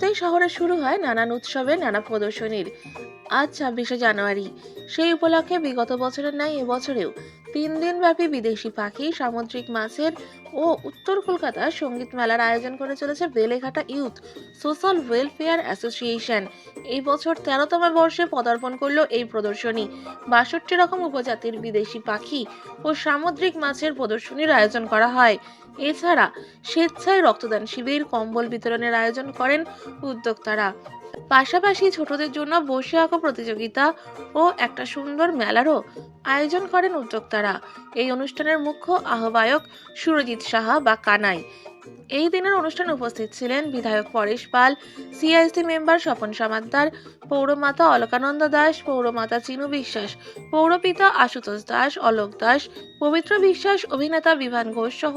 মাত্রই শহরে শুরু হয় নানান উৎসবে নানা প্রদর্শনীর। আজ ছাব্বিশে জানুয়ারি। সেই উপলক্ষে বিগত বছরের ন্যায় এবছরেও তিন দিনব্যাপী বিদেশি পাখি সামুদ্রিক মাছের ও উত্তর কলকাতা সংগীত মেলার আয়োজন করে চলেছে Beleghata youth social welfare association. এই বছর তেরোতম বর্ষে পদার্পণ করল এই প্রদর্শনী। বাষট্টি রকম উপজাতির বিদেশি পাখি ও সামুদ্রিক মাছের প্রদর্শনীর আয়োজন করা হয়। এছাড়া স্বেচ্ছায় রক্তদান শিবির, কম্বল বিতরণের আয়োজন করেন উদ্যোক্তারা। পাশাপাশি ছোটদের জন্য বসে আঁকো প্রতিযোগিতা ও একটা সুন্দর মেলারও আয়োজন করেন উদ্যোক্তারা। এই অনুষ্ঠানের মুখ্য আহ্বায়ক সুরজিৎ সাহা বা কানাই। এই দিনের অনুষ্ঠানে উপস্থিত ছিলেন বিধায়ক পরেশ পাল সিআইসি মেম্বার স্বপন সামাদ্দার পৌরমাতা অলকানন্দ দাস, পৌরমাতা চিনু বিশ্বাস, পৌরপিতা আশুতোষ দাস, অলোক দাস, পবিত্র বিশ্বাস অভিনেতা বিভান ঘোষ সহ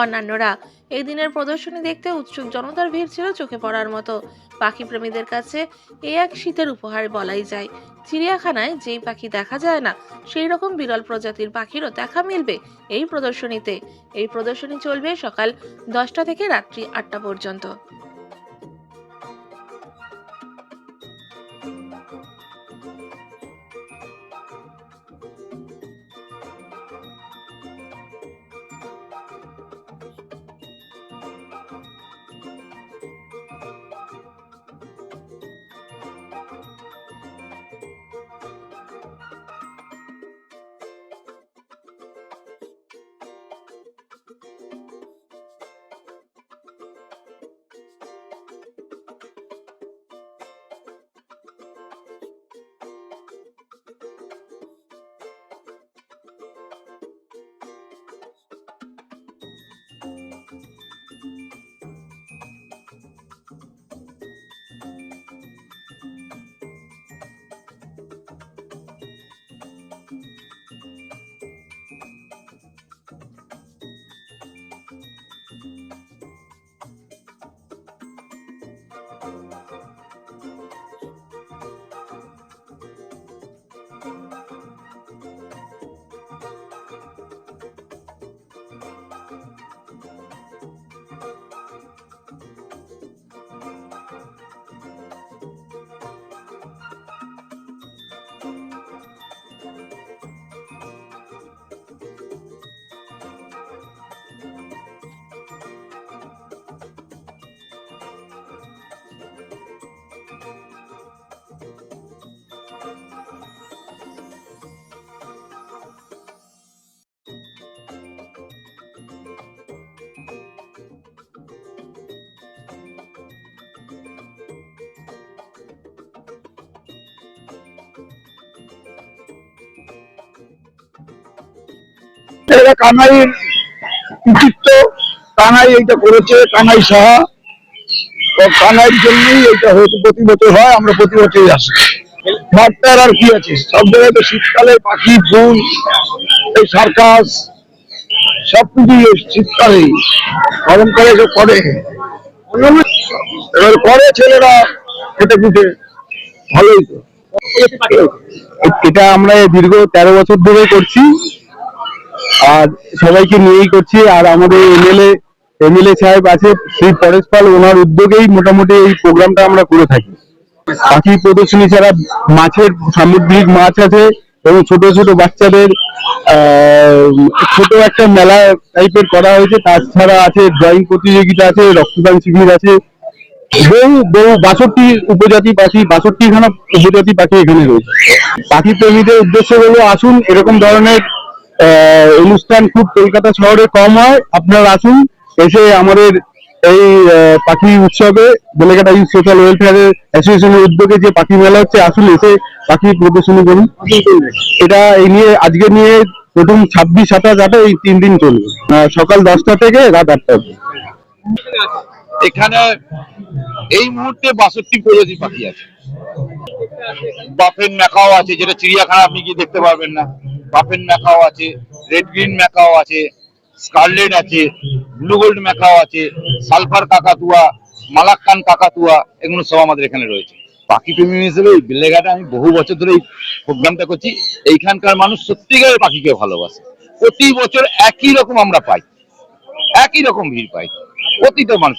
অন্যান্যরা। এই দিনের প্রদর্শনী দেখতে উৎসুক জনতার ভিড় ছিল চোখে পড়ার মতো। পাখি প্রেমীদের কাছে এ এক শীতের উপহার বলাই যায়। চিড়িয়াখানায় যেই পাখি দেখা যায় না, সেই রকম বিরল প্রজাতির পাখিরও দেখা মিলবে এই প্রদর্শনীতে। এই প্রদর্শনী চলবে সকাল দশটা থেকে রাত্রি আটটা পর্যন্ত। এটা কানাইয়ের কৃতিত্ব কানাই এইটা করেছে কানাই সাহা। কানাইয়ের জন্যই এইটা হয়েছে প্রতি বছর হয়, আমরা প্রতি বছরই আসি। বার্তার আর কি আছে? সব জায়গায় তো শীতকালে পাখি ফুল এই সার্কাস, সবকিছুই এই শীতকালেই। গরমকালে সব করে। এবার করে ছেলেরা খেটে খুঁটে। ভালোই তো। এটা আমরা দীর্ঘ তেরো বছর ধরে করছি। আর সবাইকে নিয়েই করছি। আর আমাদের এমএলএ এমএলএ সাহেব আছে সেই পরেশ পাল, ওনার উদ্যোগেই মোটামুটি এই প্রোগ্রামটা আমরা করে থাকি। পাখি প্রদর্শনী ছাড়া মাছের সামুদ্রিক মাছ আছে এবং ছোট ছোট বাচ্চাদের ছোট একটা মেলা টাইপের করা হয়েছে। তাছাড়া আছে ড্রয়িং প্রতিযোগিতা আছে, রক্তদান শিবির আছে। বহু বহু বাষট্টি উপজাতি পাখি বাষট্টি খানা উপজাতি পাখি এখানে রয়েছে। পাখি প্রেমীদের উদ্দেশ্য হলো, আসুন এরকম ধরনের অনুষ্ঠান খুব কলকাতা শহরে কম হয়। আপনারা আসুন, এসে আমাদের এই পাখি উৎসবে, বেলেঘাটা ইউথ সোশ্যাল ওয়েলফেয়ার অ্যাসোসিয়েশনের উদ্যোগে যে পাখি মেলা হচ্ছে, আসুন এসে পাখি প্রদর্শনী করুন। এটা এই নিয়ে, আজকে নিয়ে প্রথম ছাব্বিশ, সাতাশ, আটে এই তিন দিন চলবে। সকাল দশটা থেকে রাত আটটা অবধি। এখানে এই মুহূর্তে বাষট্টি প্রজাতির পাখি আছে। বাফের ম্যাকাও আছে, যেটা চিড়িয়াখানা আপনি গিয়ে দেখতে পারবেন না। বাফেন ম্যাকাও আছে রেড গ্রিন ম্যাকাও আছে স্কারলেট আছে ব্লু গোল্ড ম্যাকাও আছে সালফার কাকাতুয়া, মালাক্কান কাকাতুয়া, এগুলো সব আমাদের এখানে রয়েছে। পাখি প্রেমী হিসেবে এই বেলেঘাটে আমি বহু বছর ধরে এই প্রোগ্রামটা করছি, এইখানকার মানুষ সত্যিকারের পাখিকে ভালোবাসে। প্রতি বছর একই রকম আমরা পাই, একই রকম ভিড় পাই, প্রতিটা মানুষ।